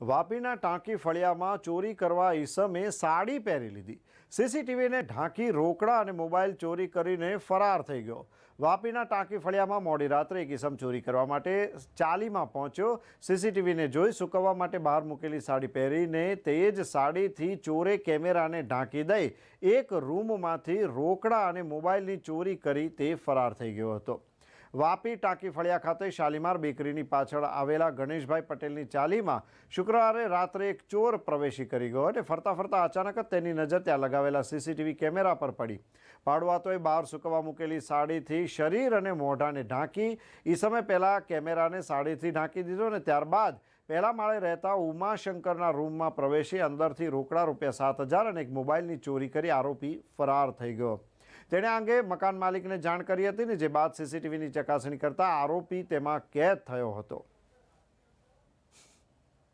વાપીના ટાંકી ફળિયામાં ચોરી કરવા ઈસમે સાડી પહેરી લીધી. સીસીટીવીને ઢાંકી, રોકડા અને મોબાઈલ ચોરી કરીને ફરાર થઈ ગયો. વાપીના ટાંકી ફળિયામાં મોડી રાત્રે એક ઈસમ ચોરી કરવા માટે ચાલીમાં પહોંચ્યો. સીસીટીવીને જોઈ સૂકવવા માટે બહાર મૂકેલી સાડી પહેરીને તે જ સાડીથી ચોરે કેમેરાને ઢાંકી દઈ એક રૂમમાંથી રોકડા અને મોબાઈલની ચોરી કરી તે ફરાર થઈ ગયો હતો. વાપી ટાંકી ફળિયા ખાતે શાલીમાર બેકરીની પાછળ આવેલા ગણેશભાઈ પટેલની ચાલીમાં શુક્રવારે રાત્રે એક ચોર પ્રવેશી કરી ગયો અને ફરતા ફરતા અચાનક જ તેની નજર ત્યાં લગાવેલા સીસીટીવી કેમેરા પર પડી. પાડવાતોએ બહાર સૂકવવા મૂકેલી સાડીથી શરીર અને મોઢાને ઢાંકી એ સમય પહેલાં કેમેરાને સાડીથી ઢાંકી દીધો અને ત્યારબાદ પહેલા માળે રહેતા ઉમાશંકરના રૂમમાં પ્રવેશી અંદરથી રોકડા રૂપિયા સાત હજાર અને એક મોબાઈલની ચોરી કરી આરોપી ફરાર થઈ ગયો. તેણે આ અંગે મકાન માલિકને જાણ કરી હતી ને જે બાદ સીસીટીવીની ચકાસણી કરતા આરોપી તેમાં કેદ થયો હતો.